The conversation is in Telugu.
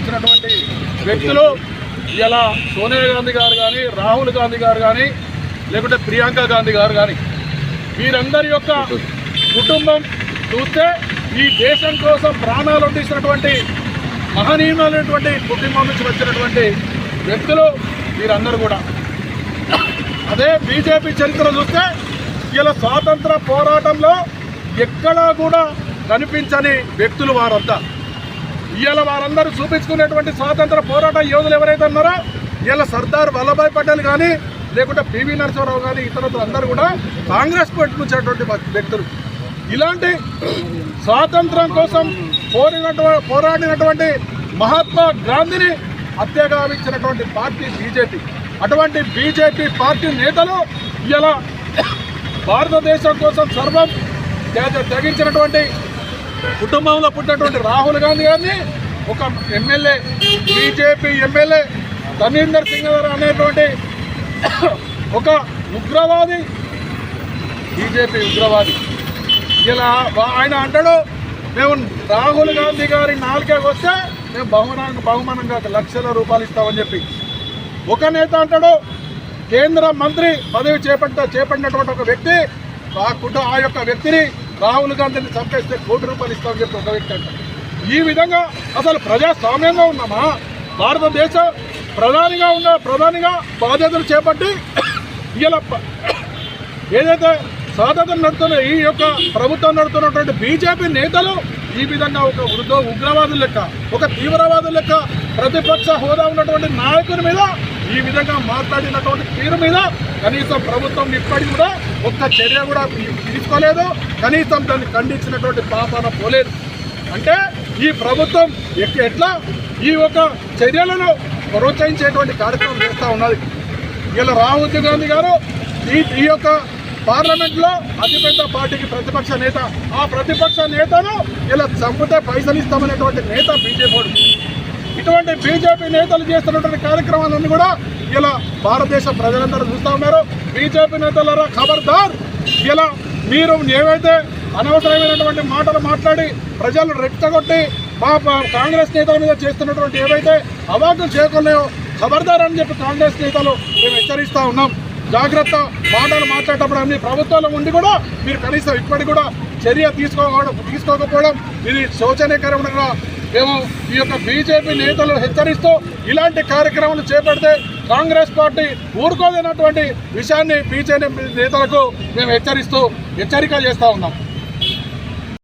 వచ్చినటువంటి వ్యక్తులు ఇలా సోనియా గాంధీ గారు కానీ రాహుల్ గాంధీ గారు కానీ లేకుంటే ప్రియాంక గాంధీ గారు కానీ వీరందరి యొక్క కుటుంబం చూస్తే ఈ దేశం కోసం ప్రాణాలు అందించినటువంటి మహనీయమైనటువంటి కుటుంబం నుంచి వచ్చినటువంటి వ్యక్తులు వీరందరూ కూడా. అదే బీజేపీ చరిత్ర చూస్తే ఇలా స్వాతంత్ర పోరాటంలో ఎక్కడా కూడా కనిపించని వ్యక్తులు వారంతా. ఇవాళ వారందరూ చూపించుకునేటువంటి స్వాతంత్ర పోరాట యోధులు ఎవరైతే ఉన్నారో ఇవాళ సర్దార్ వల్లభాయ్ పటేల్ కానీ లేకుంటే పివి నరసింహరావు కానీ ఇతరులు అందరూ కూడా కాంగ్రెస్ పార్టీ వ్యక్తులు. ఇలాంటి స్వాతంత్రం కోసం పోరినటువంటి పోరాడినటువంటి మహాత్మా గాంధీని హత్యగావించినటువంటి పార్టీ బీజేపీ అటువంటి బీజేపీ పార్టీ నేతలు ఇలా భారతదేశం కోసం సర్వం త్యాగ- కుటుంబంలో పుట్టినటువంటి రాహుల్ గాంధీ గారిని ఒక MLA BJP MLA Dhaninder Singh garu అనేటువంటి ఒక ఉగ్రవాది బీజేపీ ఉగ్రవాది. ఇలా ఆయన అంటాడు మేము రాహుల్ గాంధీ గారి నాలుగేకి వస్తే మేము బహుమానంగా బహుమానంగా లక్షల రూపాయలు ఇస్తామని చెప్పి. ఒక నేత అంటాడు కేంద్ర మంత్రి పదవి చేపట్ట చేపట్టినటువంటి ఒక వ్యక్తి ఆ కుటుంబ ఆ యొక్క వ్యక్తిని రాహుల్ గాంధీని చంపేస్తే కోటి రూపాయలు ఇస్తామని చెప్పి ఒక వ్యక్తి అంటాడు ఈ విధంగా అసలు ప్రజాస్వామ్యంగా ఉన్నామా? భారతదేశ ప్రధానిగా ఉన్న ప్రధానిగా బాధ్యతలు చేపట్టి ఇలా ఏదైతే స్వాతంత్రం నడుతున్న ఈ యొక్క ప్రభుత్వం నడుతున్నటువంటి బీజేపీ నేతలు ఈ విధంగా ఒక వృద్ధ ఉగ్రవాదుల లెక్క ఒక తీవ్రవాదుల లెక్క ప్రతిపక్ష హోదా ఉన్నటువంటి నాయకుని మీద ఈ విధంగా మాట్లాడినటువంటి తీరు మీద కనీసం ప్రభుత్వం ఇప్పటికి కూడా ఒక్క చర్య కూడా తీసుకోలేదు. కనీసం దాన్ని ఖండించినటువంటి పాపాన పోలేదు. అంటే ఈ ప్రభుత్వం ఎట్లా ఈ యొక్క చర్యలను ప్రోత్సహించేటువంటి కార్యక్రమం చేస్తూ ఉన్నది. ఇలా రాహుల్ గాంధీ గారు ఈ ఈ యొక్క పార్లమెంట్లో అతిపెద్ద పార్టీకి ప్రతిపక్ష నేత. ఆ ప్రతిపక్ష నేతను ఇలా చంపితే పైసలు ఇస్తామనేటువంటి నేత బీజేపీ ఇటువంటి బీజేపీ నేతలు చేస్తున్నటువంటి కార్యక్రమాలన్నీ కూడా ఇలా భారతదేశ ప్రజలందరూ చూస్తూ ఉన్నారు. బీజేపీ నేతలరా ఖబర్దార్! ఇలా మీరు ఏవైతే అనవసరమైనటువంటి మాటలు మాట్లాడి ప్రజలు రెచ్చగొట్టి మా కాంగ్రెస్ నేతల మీద చేస్తున్నటువంటి ఏవైతే అవార్డులు చేయకున్నాయో ఖబర్దార్ అని చెప్పి కాంగ్రెస్ నేతలు మేము హెచ్చరిస్తూ ఉన్నాం. జాగ్రత్త మాటలు మాట్లాడేటప్పుడు అన్ని ప్రభుత్వాలు ఉండి కూడా మీరు కనీసం ఇప్పటికి కూడా చర్య తీసుకోకపోవడం తీసుకోకపోవడం ఇది శోచనీయకరమైన మేము ఈ యొక్క బీజేపీ నేతలు హెచ్చరిస్తూ ఇలాంటి కార్యక్రమాలు చేపడితే కాంగ్రెస్ పార్టీ ఊరుకోలేనటువంటి విషయాన్ని బీజేపీ నేతలకు మేము హెచ్చరిస్తూ హెచ్చరిక చేస్తూ ఉన్నాం.